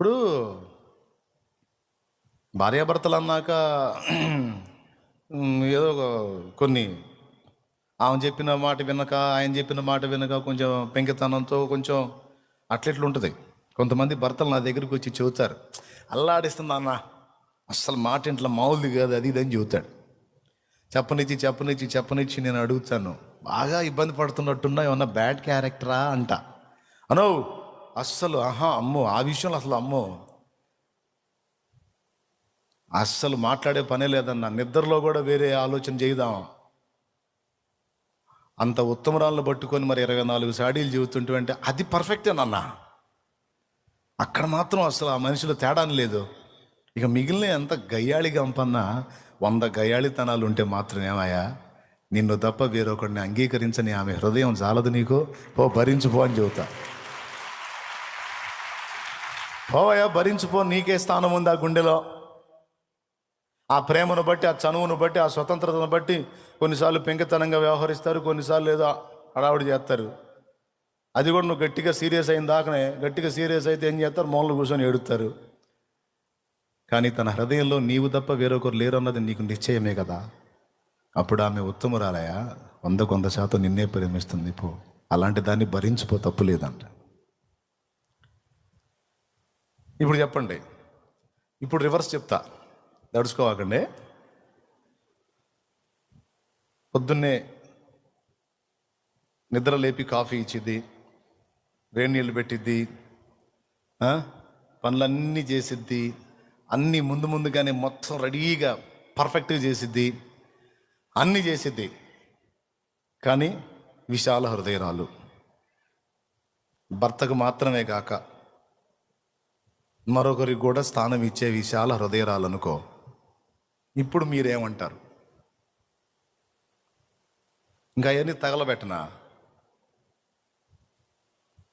ఇప్పుడు భార్యాభర్తలు అన్నాక ఏదో ఒక కొన్ని ఆమె చెప్పిన మాట వినక ఆయన చెప్పిన మాట వినక కొంచెం పెంకితనంతో కొంచెం అట్లెట్లు ఉంటుంది కొంతమంది భర్తలు నా దగ్గరికి వచ్చి చెబుతారు అల్లాడిస్తుంది అన్న అస్సలు మాట ఇంట్లో మామూలుది కాదు అది ఇది అని చెబుతాడు. చెప్పనిచ్చి చెప్పనిచ్చి చెప్పనిచ్చి నేను అడుగుతాను బాగా ఇబ్బంది పడుతున్నట్టున్నా ఏమన్నా బ్యాడ్ క్యారెక్టరా? అంట. అనవు అస్సలు ఆహా అమ్మో ఆ విషయంలో అసలు అమ్మో. అస్సలు మాట్లాడే పనే లేదన్న నిద్రలో కూడా వేరే ఆలోచన చేద్దాం అంత ఉత్తమరాలను పట్టుకొని మరి ఇరవై నాలుగు సాడీలు చెబుతుంటే అంటే అది పర్ఫెక్టేనన్నా అక్కడ మాత్రం అసలు ఆ మనిషిలో తేడాని లేదు. ఇక మిగిలిన ఎంత గయ్యాళి గంపన్నా వంద గయ్యాళితనాలు ఉంటే మాత్రం ఏమయ్యా నిన్ను తప్ప వేరొకరిని అంగీకరించని ఆమె హృదయం చాలదు నీకు. పో భరించుపో అని చెబుతా. పోవయ్యా భరించిపో నీకే స్థానం ఉంది ఆ గుండెలో. ఆ ప్రేమను బట్టి ఆ చనువును బట్టి ఆ స్వతంత్రతను బట్టి కొన్నిసార్లు పెంకితనంగా వ్యవహరిస్తారు కొన్నిసార్లు ఏదో హడావుడి చేస్తారు. అది కూడా నువ్వు గట్టిగా సీరియస్ అయిన దాకనే గట్టిగా సీరియస్ అయితే ఏం చేస్తారు? మూలలు కూర్చొని ఏడుస్తారు కానీ తన హృదయంలో నీవు తప్ప వేరొకరు లేరు అన్నది నీకు నిశ్చయమే కదా. అప్పుడు ఆమె ఉత్తమురాలయా వంద కొంత శాతం నిన్నే ప్రేమిస్తుంది పో. అలాంటి దాన్ని భరించిపో తప్పు లేదంట. ఇప్పుడు చెప్పండి. ఇప్పుడు రివర్స్ చెప్తా. దడుచుకోవాకండి పొద్దున్నే నిద్ర లేపి కాఫీ ఇచ్చిద్ది వేడి నీళ్ళు పెట్టిద్ది పనులన్నీ చేసిద్ది అన్నీ ముందు ముందుగానే మొత్తం రెడీగా పర్ఫెక్ట్గా చేసిద్ది అన్నీ చేసిద్ది. కానీ విశాల హృదయరాలు. భర్తకు మాత్రమే కాక మరొకరికి కూడా స్థానం ఇచ్చే విశాల హృదయరాలనుకో. ఇప్పుడు మీరేమంటారు? ఇంకా అవన్నీ తగలబెట్టనా?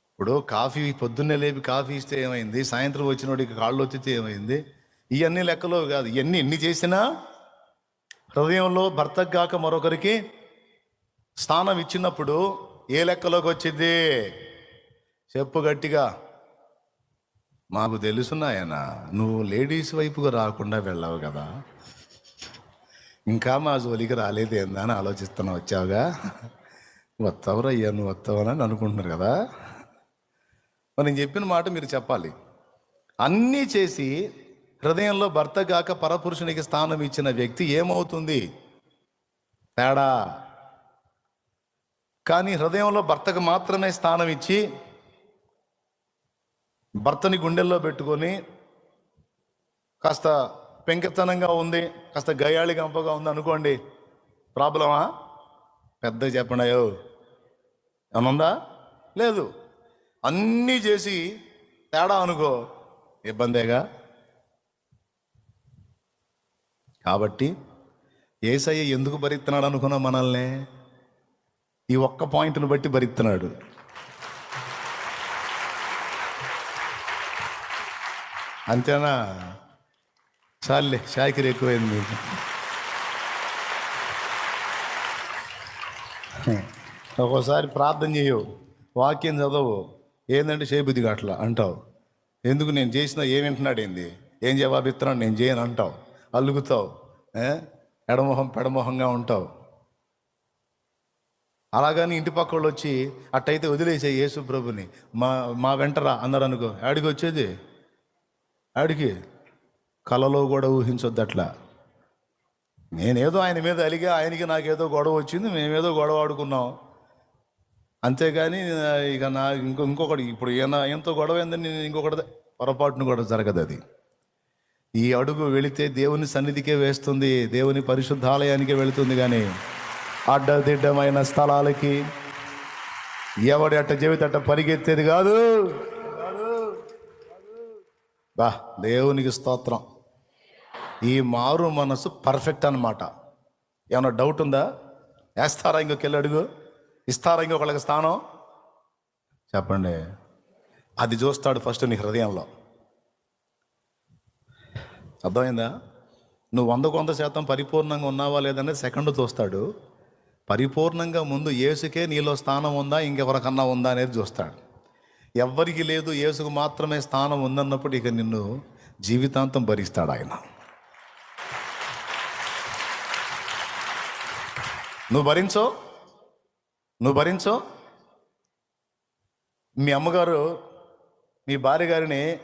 ఇప్పుడు కాఫీ పొద్దున్నే లేపి కాఫీ ఇస్తే ఏమైంది? సాయంత్రం వచ్చినోడికి కాళ్ళు వచ్చితే ఏమైంది? ఇవన్నీ లెక్కలో కాదు. ఇవన్నీ ఎన్ని చేసినా హృదయంలో భర్తకు కాక మరొకరికి స్థానం ఇచ్చినప్పుడు ఏ లెక్కలోకి వచ్చింది? చెప్పు గట్టిగా. మాకు తెలుసున్నాయనా నువ్వు లేడీస్ వైపుగా రాకుండా వెళ్ళావు కదా. ఇంకా మా జోలికి రాలేదేందా అని ఆలోచిస్తున్నా వచ్చావుగా. వస్తావురయ్యా నువ్వు వస్తావని అనుకుంటున్నారు కదా. మరి నేను చెప్పిన మాట మీరు చెప్పాలి. అన్నీ చేసి హృదయంలో భర్త కాక పరపురుషునికి స్థానం ఇచ్చిన వ్యక్తి ఏమవుతుంది? తేడా. కానీ హృదయంలో భర్తకు మాత్రమే స్థానం ఇచ్చి భర్తని గుండెల్లో పెట్టుకొని కాస్త పెంకితనంగా ఉంది కాస్త గయాళి గంపగా ఉంది అనుకోండి ప్రాబ్లమా? పెద్ద చెప్పండి అయ్యో. ఏమన్నా? లేదు. అన్నీ చేసి తేడా అనుకో ఇబ్బందేగా? కాబట్టి ఏసయ్య ఎందుకు భరిస్తున్నాడు అనుకున్నా మనల్ని? ఈ ఒక్క పాయింట్ను బట్టి భరిస్తున్నాడు అంతేనా? చాలే షాకిరి ఎక్కువైంది. మీకు ఒక్కోసారి ప్రార్థన చేయవు వాక్యం చదవు ఏంటంటే చేయబుద్ధి అట్లా అంటావు. ఎందుకు నేను చేసినా ఏం వింటున్నాడు ఏంది? ఏం జవాబు ఇస్తున్నాడు నేను చేయను అంటావు. అలుగుతావు ఎడమొహం పెడమొహంగా ఉంటావు. అలాగని ఇంటి పక్క వాళ్ళు వచ్చి అట్టయితే వదిలేసే యేసు ప్రభుని మా మా వెంటరా అన్నారు అనుకో ఆడికి వచ్చేది ఆడికి కలలో కూడా ఊహించొద్దు అట్లా నేనేదో ఆయన మీద అలిగా ఆయనకి నాకేదో గొడవ వచ్చింది మేమేదో గొడవ ఆడుకున్నాం. అంతేగాని ఇక నా ఇంకో ఇంకొకటి ఇప్పుడు ఈయన ఎంతో గొడవ ఏందని నేను ఇంకొకటి పొరపాటును కూడా జరగదు అది. ఈ అడుగు వెళితే దేవుని సన్నిధికే వేస్తుంది దేవుని పరిశుద్ధాలయానికే వెళుతుంది కానీ అడ్డదిడ్డమైన స్థలాలకి ఎవడి అట్ట చెబితే అట్ట పరిగెత్తేది కాదు. బా దేవునికి స్తోత్రం. ఈ మారు మనసు పర్ఫెక్ట్ అన్నమాట. ఏమైనా డౌట్ ఉందా? వేస్తారా ఇంకొకళ్ళు అడుగు? ఇస్తారా ఇంకొకళ్ళకి స్థానం? చెప్పండి. అది చూస్తాడు ఫస్ట్ నీ హృదయంలో. అర్థమైందా? నువ్వు వందకు వంద శాతం పరిపూర్ణంగా ఉన్నావా లేదనేది సెకండ్ చూస్తాడు. పరిపూర్ణంగా ముందు ఏసుకే నీలో స్థానం ఉందా? ఇంకెవరికన్నా ఉందా అనేది చూస్తాడు. ఎవ్వరికి లేదు యేసుకు మాత్రమే స్థానం ఉందన్నప్పుడు ఇక నిన్ను జీవితాంతం భరిస్తాడు ఆయన నువ్వు భరించో నువ్వు భరించో. మీ అమ్మగారు మీ భార్య గారిని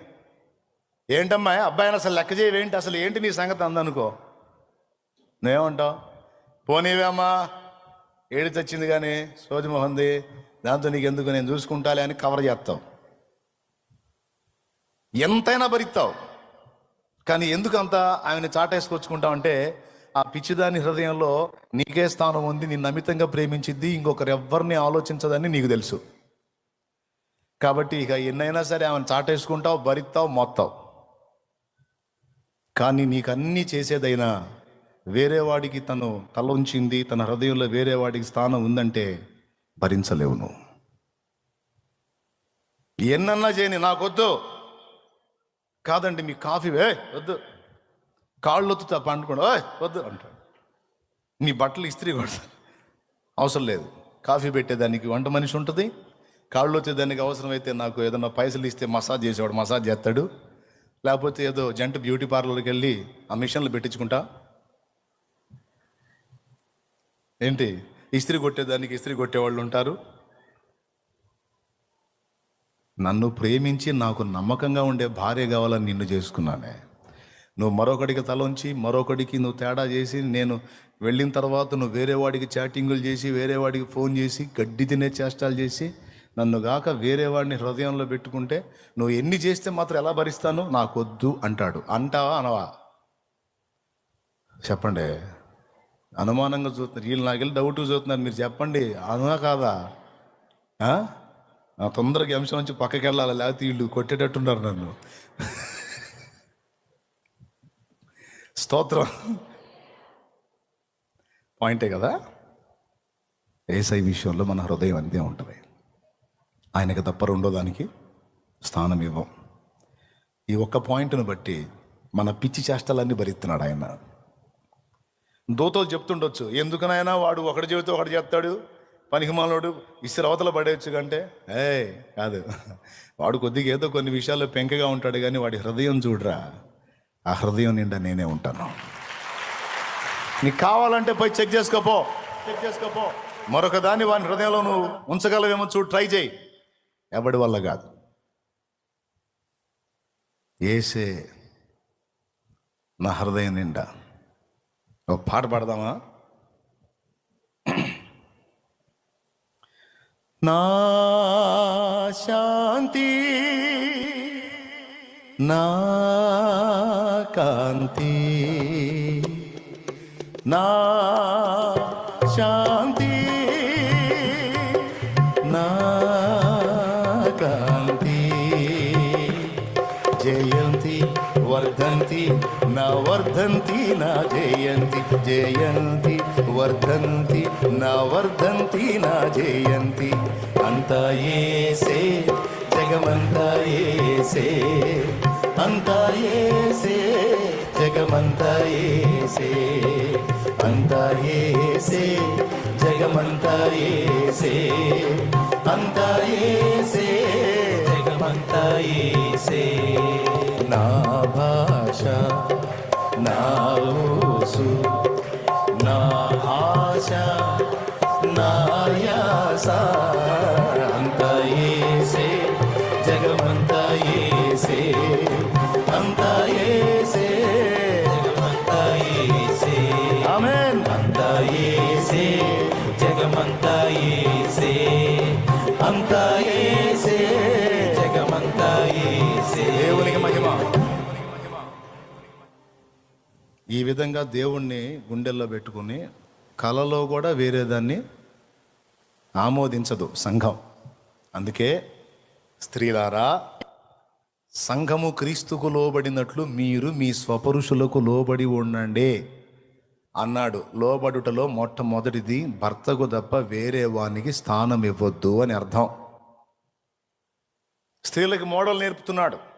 ఏంటమ్మా అబ్బాయిని అసలు లెక్క చేయవేంటి అసలు ఏంటి నీ సంగతి అందనుకో. నువ్వేమంటావు? పోనీవేమ్మా ఏడి తెచ్చింది కానీ సోది మొహంది దాంతో నీకు ఎందుకు నేను చూసుకుంటాలే అని కవర్ చేస్తావు. ఎంతైనా భరిస్తావు. కానీ ఎందుకంత ఆయన ఆమెను చాటేసుకొచ్చుకుంటావు అంటే ఆ పిచ్చిదాని హృదయంలో నీకే స్థానం ఉంది నిన్ను అమితంగా ప్రేమించిద్ది ఇంకొకరెవ్వరిని ఆలోచించదని నీకు తెలుసు. కాబట్టి ఇక ఎన్నైనా సరే ఆమెను చాటేసుకుంటావు భరిస్తావు మొత్తావు. కానీ నీకు అన్నీ చేసేదైనా వేరే వాడికి తను తల ఉంచింది తన హృదయంలో వేరే వాడికి స్థానం ఉందంటే భరించలేవు నువ్వు ఎన్నన్నా చేయని నాకొద్దు. కాదండి మీ కాఫీ వే వద్దు. కాళ్ళు వద్దు పండుకోండి "ఓయ్, వద్దు అంటాడు. నీ బట్టలు ఇస్త్రీ కొడతాను అవసరం లేదు. కాఫీ పెట్టేదానికి వంట మనిషి ఉంటుంది. కాళ్ళు వచ్చేదానికి అవసరమైతే నాకు ఏదైనా పైసలు ఇస్తే మసాజ్ చేసేవాడు మసాజ్ చేస్తాడు. లేకపోతే ఏదో జంట బ్యూటీ పార్లర్కి వెళ్ళి ఆ మిషన్లు పెట్టించుకుంటా. ఏంటి? ఇస్త్రీ కొట్టేదానికి ఇస్త్రీ కొట్టేవాళ్ళు ఉంటారు. నన్ను ప్రేమించి నాకు నమ్మకంగా ఉండే భార్య కావాలని నిన్ను చేసుకున్నానే. నువ్వు మరొకడికి తలొంచి మరొకడికి నువ్వు తేడా చేసి నేను వెళ్ళిన తర్వాత నువ్వు వేరే వాడికి చాటింగులు చేసి వేరే వాడికి ఫోన్ చేసి గడ్డి తినే చేష్టాలు చేసి నన్ను గాక వేరే వాడిని హృదయంలో పెట్టుకుంటే నువ్వు ఎన్ని చేస్తే మాత్రం ఎలా భరిస్తాను నాకొద్దు అంటాడు. అంటావా అనవా? చెప్పండి. అనుమానంగా చూస్తున్నారు. వీళ్ళు నాకు వెళ్ళి డౌట్ చూస్తున్నారు. మీరు చెప్పండి. అవునా కాదా? తొందరగా అంశం నుంచి పక్కకి వెళ్ళాలి? లేకపోతే వీళ్ళు కొట్టేటట్టున్నారు నన్ను. స్తోత్రం. పాయింటే కదా? ఏసై విషయంలో మన హృదయం అంతే ఉంటుంది. ఆయనకు తప్ప రెండో దానికి స్థానం ఇవ్వం. ఈ ఒక్క పాయింట్ను బట్టి మన పిచ్చి చేష్టలన్నీ భరిస్తున్నాడు ఆయన. దూతలు చెప్తుండొచ్చు. ఎందుకనైనా వాడు ఒకటి చెబితే ఒకటి చెప్తాడు పనికిమాలోడు ఇసురు అవతల పడేయచ్చు కంటే ఏ కాదు. వాడు కొద్దిగా ఏదో కొన్ని విషయాల్లో పెంకగా ఉంటాడు కానీ వాడి హృదయం చూడరా. ఆ హృదయం నిండా నేనే ఉంటాను. నీకు కావాలంటే పోయి చెక్ చేసుకోపో. చెక్ చేసుకోపో. మరొక దాన్ని వాని హృదయంలో నువ్వు ఉంచగలవేమో చూడు ట్రై చేయి. ఎవడి వల్ల కాదు. ఏసే నా హృదయం నిండా ఒక పాట పాడదామా? నా శాంతి నా కాంతి నా శాంతి నా కాంతి. జయ వర్ధంతి నా వర్ధంతి నా జయంతి జయంతి వర్ధంతి నా వర్ధంతి నా జయంతి. అంతా ఏసే జగమంతా ఏసే. అంతా ఏసే జగమంతా ఏసే. నా భాష నా ఊసు విధంగా దేవుణ్ణి గుండెల్లో పెట్టుకుని కలలో కూడా వేరే దాన్ని ఆమోదించదు సంఘం. అందుకే స్త్రీలారా సంఘము క్రీస్తుకు లోబడినట్లు మీరు మీ స్వపురుషులకు లోబడి ఉండండి అన్నాడు. లోబడుటలో మొట్టమొదటిది భర్తకు తప్ప వేరే వానికి స్థానం ఇవ్వద్దు అని అర్థం. స్త్రీలకు మోడల్ నేర్పుతున్నాడు.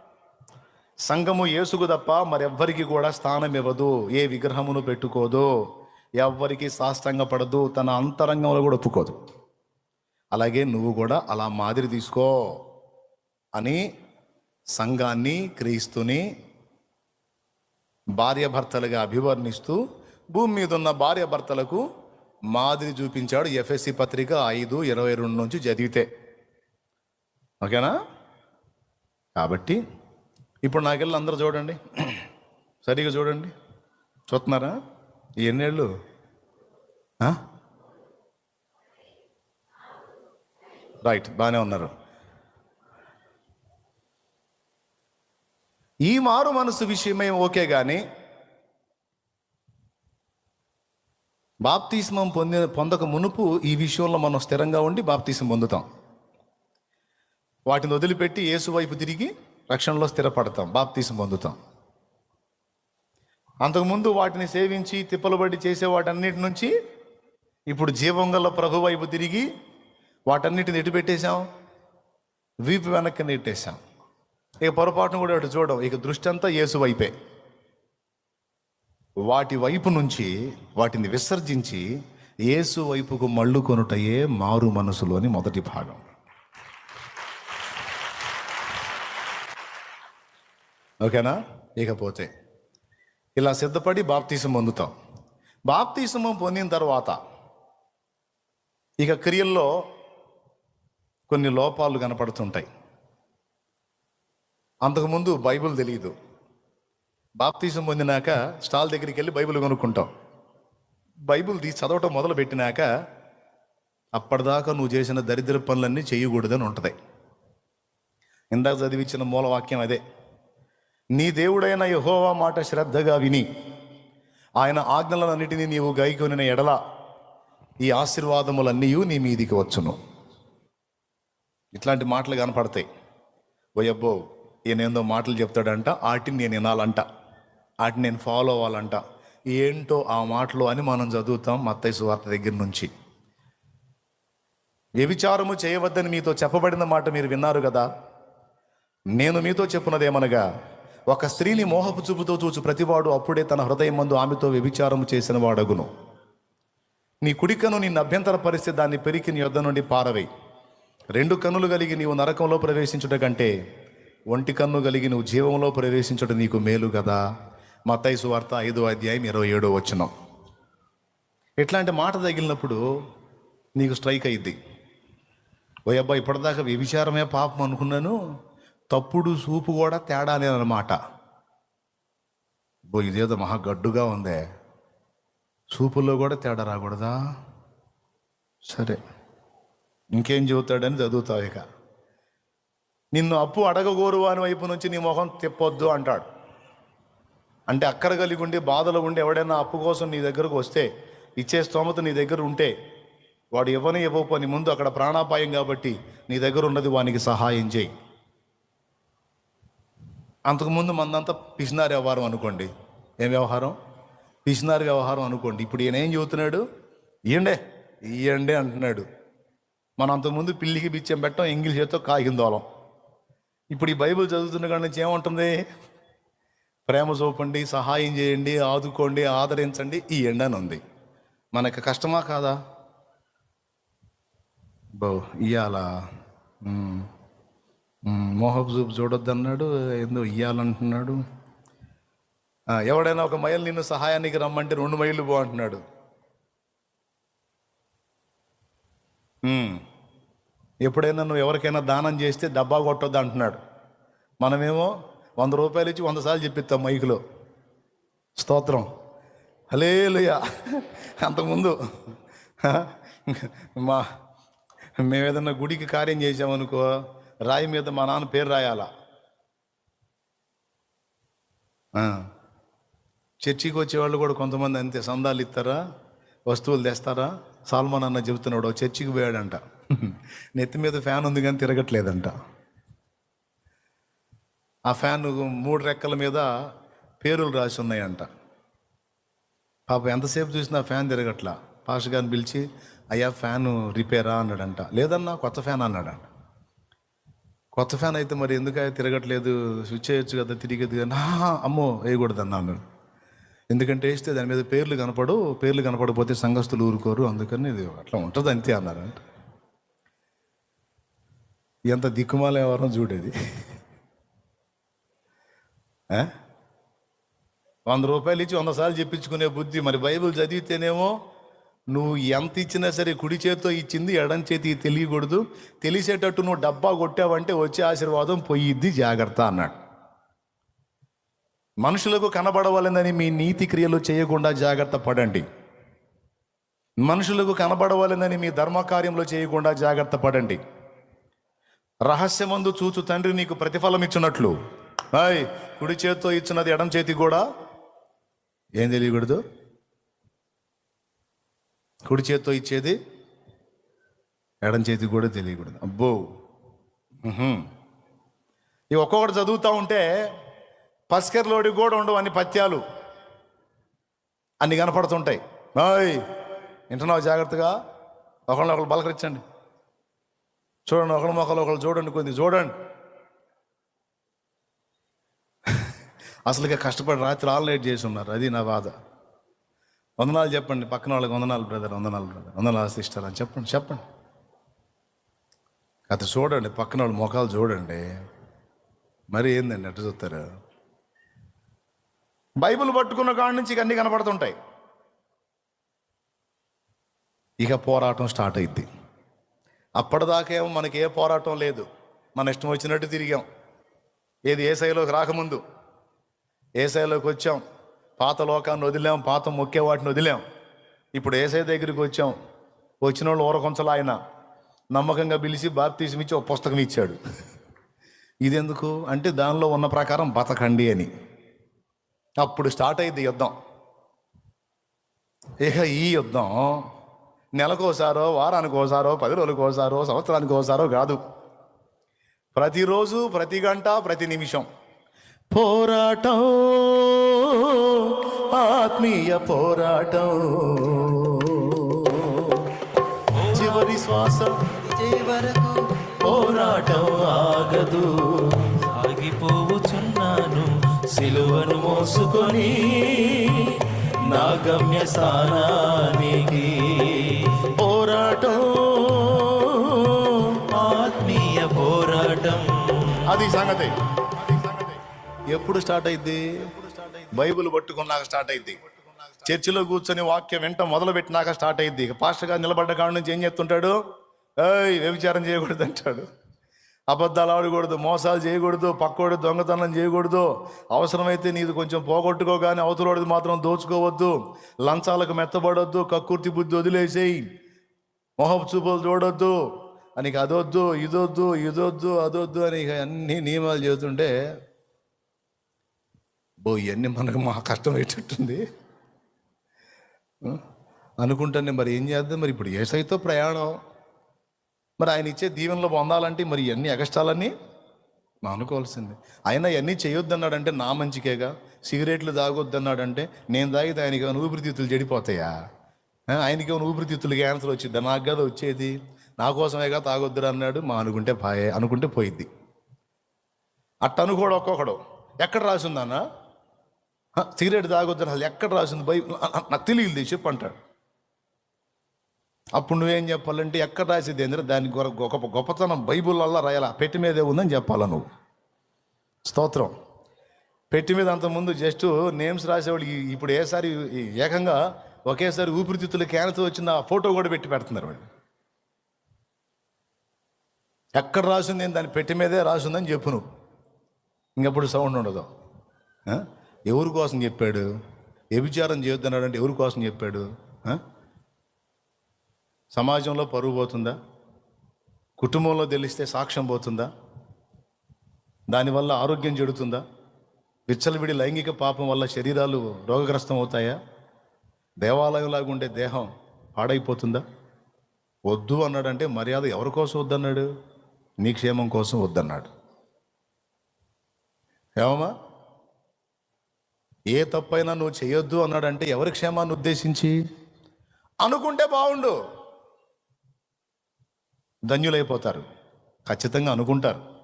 సంఘము యేసుకు తప్ప మరెవ్వరికి కూడా స్థానం ఇవ్వదు ఏ విగ్రహమును పెట్టుకోదు ఎవ్వరికి సాష్టంగా పడదు తన అంతరంగంలో కూడా ఒప్పుకోదు. అలాగే నువ్వు కూడా అలా మాదిరి తీసుకో అని సంఘాన్ని క్రీస్తుని భార్యభర్తలుగా అభివర్ణిస్తూ భూమి మీద ఉన్న భార్యాభర్తలకు మాదిరి చూపించాడు ఎఫ్ఎస్సి పత్రిక ఐదు ఇరవై రెండు నుంచి చదివితే. ఓకేనా? కాబట్టి ఇప్పుడు నాకెళ్ళి అందరూ చూడండి. సరిగా చూడండి. చూస్తున్నారా? ఎన్నేళ్ళు? రైట్ బాగానే ఉన్నారు. ఈ మారు మనసు విషయమే ఓకే కానీ బాప్తిస్మం పొంది పొందక మునుపు ఈ విషయంలో మనం స్థిరంగా ఉండి బాప్తిస్మం పొందుతాం. వాటిని వదిలిపెట్టి యేసు వైపు తిరిగి రక్షణలో స్థిరపడతాం బాప్తీసం పొందుతాం. అంతకుముందు వాటిని సేవించి తిప్పలబడి చేసే వాటన్నిటి నుంచి ఇప్పుడు జీవం గల ప్రభు వైపు తిరిగి వాటన్నిటిని ఎటు పెట్టేశాం వీపు వెనక్కి నెట్టేశాం ఇక పొరపాటును కూడా అటు చూడడం ఇక దృష్టి అంతా యేసు వైపే. వాటి వైపు నుంచి వాటిని విసర్జించి యేసు వైపుకు మళ్ళు కొనుటయే మారు మనసులోని మొదటి భాగం. ఓకేనా? ఇకపోతే ఇలా సిద్ధపడి బాప్తీసం పొందుతాం. బాప్తీసము పొందిన తర్వాత ఇక క్రియల్లో కొన్ని లోపాలు కనపడుతుంటాయి. అంతకుముందు బైబిల్ తెలియదు బాప్తీసం పొందినాక స్టాల్ దగ్గరికి వెళ్ళి బైబిల్ కొనుక్కుంటాం. బైబిల్ తీసి చదవటం మొదలు పెట్టినాక అప్పటిదాకా నువ్వు చేసిన దరిద్ర పనులన్నీ చేయకూడదని ఉంటుంది. ఇందాక చదివించిన మూలవాక్యం అదే. నీ దేవుడైన యహోవా మాట శ్రద్ధగా విని ఆయన ఆజ్ఞలన్నిటినీ నీవు గైకొనిన ఎడల ఈ ఆశీర్వాదములన్నీ నీ మీదికి వచ్చును. ఇట్లాంటి మాటలు కనపడతాయి. ఓయబ్బో ఈయనేందో మాటలు చెప్తాడంట వాటిని నేను వినాలంట వాటిని నేను ఫాలో అవ్వాలంట. ఏంటో ఆ మాటలు అని మనం చదువుతాం మత్తయ్య సువార్త దగ్గర నుంచి. వ్యభిచారము చేయవద్దని మీతో చెప్పబడిన మాట మీరు విన్నారు కదా? నేను మీతో చెప్పున్నదేమనగా ఒక స్త్రీని మోహపు చూపుతో చూచు ప్రతివాడు అప్పుడే తన హృదయం మందు ఆమెతో వ్యభిచారము చేసిన వాడగును. నీ కుడికను నిన్ను అభ్యంతర పరిస్థితి దాన్ని పెరికి నీ యొద్ద నుండి పారవే రెండు కన్నులు కలిగి నీవు నరకంలో ప్రవేశించుట కంటే ఒంటి కన్ను కలిగి నువ్వు జీవంలో ప్రవేశించుట నీకు మేలు కదా మత్తైసు వార్త ఐదో అధ్యాయం ఇరవై ఏడో వచ్చిన ఇట్లాంటి మాట తగిలినప్పుడు నీకు స్ట్రైక్ అయింది ఓ అబ్బాయి ఇప్పటిదాకా వ్యభిచారమే పాపం అనుకున్నాను. తప్పుడు సూపు కూడా తేడా లేదనమాట బో ఇదేదో మహా గడ్డుగా ఉందే. సూపుల్లో కూడా తేడా రాకూడదా? సరే. ఇంకేం చెబుతాడని చదువుతావు ఇక. నిన్ను అప్పు అడగగోరు అని వైపు నుంచి నీ మొహం తిప్పొద్దు అంటాడు. అంటే అక్కర కలిగి ఉండి బాధలు ఉండి ఎవడైనా అప్పు కోసం నీ దగ్గరకు వస్తే ఇచ్చే స్తోమత నీ దగ్గర ఉంటే వాడు ఇవ్వని ఇవ్వకపోని ముందు అక్కడ ప్రాణాపాయం కాబట్టి నీ దగ్గర ఉన్నది వానికి సహాయం చేయి. అంతకుముందు మందంతా పిసినారి వ్యవహారం అనుకోండి. ఏం వ్యవహారం? పిసినారి వ్యవహారం అనుకోండి. ఇప్పుడు ఈయన ఏం చెబుతున్నాడు? ఇయ్యండే ఇయ్యండి అంటున్నాడు. మనం అంతకుముందు పిల్లికి బిచ్చం పెట్టం ఇంగ్లీష్ చేతో కాగిందోళం ఇప్పుడు ఈ బైబిల్ చదువుతున్న కాడి నుంచి ఏముంటుంది? ప్రేమ చూపండి సహాయం చేయండి ఆదుకోండి ఆదరించండి ఈ ఎండని ఉంది. మనకి కష్టమా కాదా? బో ఇయ్యాలా? మోహపు చూపు చూడొద్దు అన్నాడు ఏందో ఇయ్యాలంటున్నాడు? ఎవడైనా ఒక మైలు నిన్ను సహాయానికి రమ్మంటే రెండు మైళ్ళు పో అంటున్నాడు. ఎప్పుడైనా నువ్వు ఎవరికైనా దానం చేస్తే డబ్బా కొట్టొద్దు అంటున్నాడు. మనమేమో వంద రూపాయలు ఇచ్చి వంద సార్లు చెప్పిస్తాం మైకులో. స్తోత్రం. హలేలుయా అంతకుముందు మా మేము ఏదన్నా గుడికి కార్యం చేసామనుకో రాయి మీద మా నాన్న పేరు రాయాలా? చర్చికి వచ్చేవాళ్ళు కూడా కొంతమంది అంతే సందాలు ఇస్తారా? వస్తువులు తెస్తారా? సాల్మాన్ అన్న చెబుతున్నాడు చర్చికి పోయాడంట. నెత్తి మీద ఫ్యాన్ ఉంది కానీ తిరగట్లేదంట. ఆ ఫ్యాన్ మూడు రెక్కల మీద పేరులు రాసి ఉన్నాయంట. పాప ఎంతసేపు చూసినా ఫ్యాన్ తిరగట్లా. పాష గారిని పిలిచి అయ్యా ఫ్యాన్ రిపేరా? అన్నాడంట. లేదన్నా కొత్త ఫ్యాన్ అన్నాడంట. కొత్త ఫ్యాన్ అయితే మరి ఎందుకు తిరగట్లేదు? స్విచ్ చేయొచ్చు కదా తిరిగేది కానీ అమ్మో వేయకూడదు అన్నాను ఎందుకంటే వేస్తే దాని మీద పేర్లు కనపడు పేర్లు కనపడకపోతే సంఘస్థులు ఊరుకోరు. అందుకని ఇది అట్లా ఉంటుంది అంతే అన్నారంట ఎంత దిక్కుమాల ఎవరో చూడేది వంద రూపాయలు ఇచ్చి వంద సార్లు చెప్పించుకునే బుద్ధి. మరి బైబిల్ చదివితేనేమో నువ్వు ఎంత ఇచ్చినా సరే కుడి చేతితో ఇచ్చింది ఎడం చేతి తెలియకూడదు. తెలిసేటట్టు నువ్వు డబ్బా కొట్టావంటే వచ్చే ఆశీర్వాదం పొయ్యిద్ది జాగ్రత్త అన్నాడు. మనుషులకు కనబడవాలని మీ నీతి క్రియలు చేయకుండా జాగ్రత్త పడండి. మనుషులకు కనబడవాలని మీ ధర్మకార్యంలో చేయకుండా జాగ్రత్త పడండి. రహస్యమందు చూచు తండ్రి నీకు ప్రతిఫలం ఇచ్చినట్లు. హాయ్ కుడి చేతితో ఇచ్చినది ఎడం చేతి కూడా ఏం తెలియకూడదు? కుడి చేతితో ఇచ్చేది ఎడం చేతి కూడా తెలియకూడదు. అబ్బో. ఇవి ఒక్కొక్కటి చదువుతూ ఉంటే పస్కర్లోడి కూడా ఉండవు అన్ని పత్యాలు అన్ని కనపడుతుంటాయి. హాయ్ వింటున్నావు జాగ్రత్తగా? ఒకళ్ళని ఒకళ్ళు బలకరించండి. చూడండి ఒకళ్ళ మొక్కలు ఒకళ్ళు చూడండి కొద్ది చూడండి. అసలుగా కష్టపడి రాత్రి ఆల్ నైట్ చేసి ఉన్నారు. అది నా బాధ. వందనాలు చెప్పండి. పక్కన వాళ్ళకి వందనాలు బ్రదర్ వందనాలు బ్రదర్. వందనాలు సిస్టర్ అని చెప్పండి చెప్పండి. అతను చూడండి పక్కన వాళ్ళ ముఖాలు చూడండి. మరి ఏందండి ఎట్టు చూస్తారు? బైబిల్ పట్టుకున్న కాడ నుంచి ఇక అన్నీ కనపడుతుంటాయి. ఇక పోరాటం స్టార్ట్ అయింది అప్పటిదాకేమో మనకి ఏ పోరాటం లేదు. మన ఇష్టం వచ్చినట్టు తిరిగాం. ఏది ఏ శైలోకి రాకముందు. ఏ శైలోకి వచ్చాం. పాత లోకాన్ని వదిలాం పాత మొక్కే వాటిని వదిలాం. ఇప్పుడు ఏసై దగ్గరికి వచ్చాం. వచ్చిన వాళ్ళు ఊరకొంచలు ఆయన. నమ్మకంగా పిలిచి బాప్తీసం ఇచ్చి ఒక పుస్తకం ఇచ్చాడు. ఇదెందుకు? అంటే దానిలో ఉన్న ప్రకారం బతకండి అని. అప్పుడు స్టార్ట్ అయింది యుద్ధం. ఇక ఈ యుద్ధం నెలకోసారో వారానికి ఓసారో పది రోజులకు ఓసారో సంవత్సరానికి ఒకసారో కాదు. ప్రతిరోజు ప్రతి గంట ప్రతి నిమిషం. పోరాటం ఆత్మీయ పోరాటం. చివరి శ్వాస వరకు పోరాటం ఆగదు. ఆగిపోవచున్నాను సిలువను మోసుకొని నా గమ్య స్థానానికి. పోరాటం ఆత్మీయ పోరాటం. అది సంగతి. ఎప్పుడు స్టార్ట్ అయింది బైబిల్ పట్టుకున్నాక స్టార్ట్ అయింది చర్చిలో కూర్చొని వాక్యం వెంట మొదలు పెట్టినాక స్టార్ట్ అయింది పాస్టర్ గారు నిలబడ్డ కాడ నుంచి ఏం చేస్తుంటాడు? ఏయ్ వ్యభిచారం చేయకూడదు అంటాడు. అబద్ధాలు ఆడకూడదు మోసాలు చేయకూడదు పక్కోడు దొంగతనం చేయకూడదు. అవసరమైతే నీది కొంచెం పోగొట్టుకో కానీ అవతలోడిది మాత్రం దోచుకోవద్దు. లంచాలకు మెత్తబడొద్దు కక్కుర్తి బుద్ధి వదిలేసేయి. మొహపు చూపులు చూడొద్దు. అని అదొద్దు ఇదొద్దు ఇదొద్దు అదొద్దు అని అన్ని నియమాలు చెబుతుంటే బో ఇవన్నీ మనకు మా కష్టం అయ్యేటట్టుంది అనుకుంటానే మరి ఏం చేద్దాం? మరి ఇప్పుడు ఏసైతో ప్రయాణం. మరి ఆయన ఇచ్చే దీవెనలో పొందాలంటే మరి ఇవన్నీ ఎగస్టాలన్నీ అనుకోవాల్సిందే. ఆయన ఇవన్నీ చేయొద్దన్నాడంటే నా మంచికేగా? సిగరెట్లు తాగొద్దన్నాడంటే నేను తాగితే ఆయనకి ఏమైనా ఊపిరితిత్తులు చెడిపోతాయా? ఆయనకి ఏమైనా ఊపిరితిత్తులు క్యాన్సర్ వచ్చిద్దా? నాకు కదా వచ్చేది. నా కోసమేగా తాగొద్దురు అన్నాడు. మా అనుకుంటే పాయే అనుకుంటే పోయిద్ది. అట్ట అనుకోడు ఒక్కొక్కడు. ఎక్కడ రాసిందన్నా? సిగరెట్ తాగొద్దని అసలు ఎక్కడ రాసింది బైబిల్ నాకు తెలియదు చెప్పు అంటాడు. అప్పుడు నువ్వేం చెప్పాలంటే ఎక్కడ రాసేది ఏంటంటే దాని గొప్ప గొప్పతనం బైబుల్ వల్ల రాయాల పెట్టి మీదే ఉందని చెప్పాలా నువ్వు? స్తోత్రం. పెట్టి మీద అంతకుముందు జస్ట్ నేమ్స్ రాసేవాళ్ళు ఇప్పుడు ఏసారి ఏకంగా ఒకేసారి ఊపిరితిత్తులు క్యాన్సర్ వచ్చిన ఫోటో కూడా పెట్టి పెడుతున్నారు వాళ్ళు. ఎక్కడ రాసింది దాని పెట్టి మీదే రాసిందని చెప్పు నువ్వు. ఇంకెప్పుడు సౌండ్ ఉండదు. ఎవరి కోసం చెప్పాడు? వ్యభిచారం చేయొద్దన్నాడు అంటే ఎవరి కోసం చెప్పాడు? సమాజంలో పరువు పోతుందా? కుటుంబంలో తెలిస్తే సాక్ష్యం పోతుందా? దానివల్ల ఆరోగ్యం చెడుతుందా? విచ్చలవిడి లైంగిక పాపం వల్ల శరీరాలు రోగగ్రస్తం అవుతాయా? దేవాలయంలాగా ఉండే దేహం పాడైపోతుందా? వద్దు అన్నాడంటే మర్యాద ఎవరి కోసం వద్దన్నాడు? నీ క్షేమం కోసం వద్దన్నాడు. ఏమమ్మా? ఏ తప్పైనా నువ్వు చేయొద్దు అన్నాడంటే ఎవరి క్షేమాన్ని ఉద్దేశించి? అనుకుంటే బాగుండు ధన్యులైపోతారు. ఖచ్చితంగా అనుకుంటారు.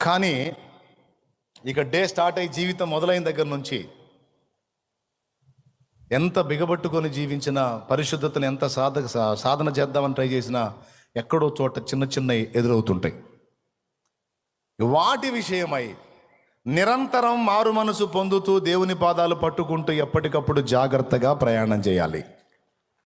కానీ ఇక డే స్టార్ట్ అయ్యి జీవితం మొదలైన దగ్గర నుంచి ఎంత బిగబట్టుకొని జీవించినా పరిశుద్ధతను ఎంత సాధ సా- సాధన చేద్దామని ట్రై చేసినా ఎక్కడో చోట చిన్న చిన్న ఎదురవుతుంటాయి. వాటి విషయమై నిరంతరం మారు మనసు పొందుతూ దేవుని పాదాలు పట్టుకుంటూ ఎప్పటికప్పుడు జాగ్రత్తగా ప్రయాణం చేయాలి.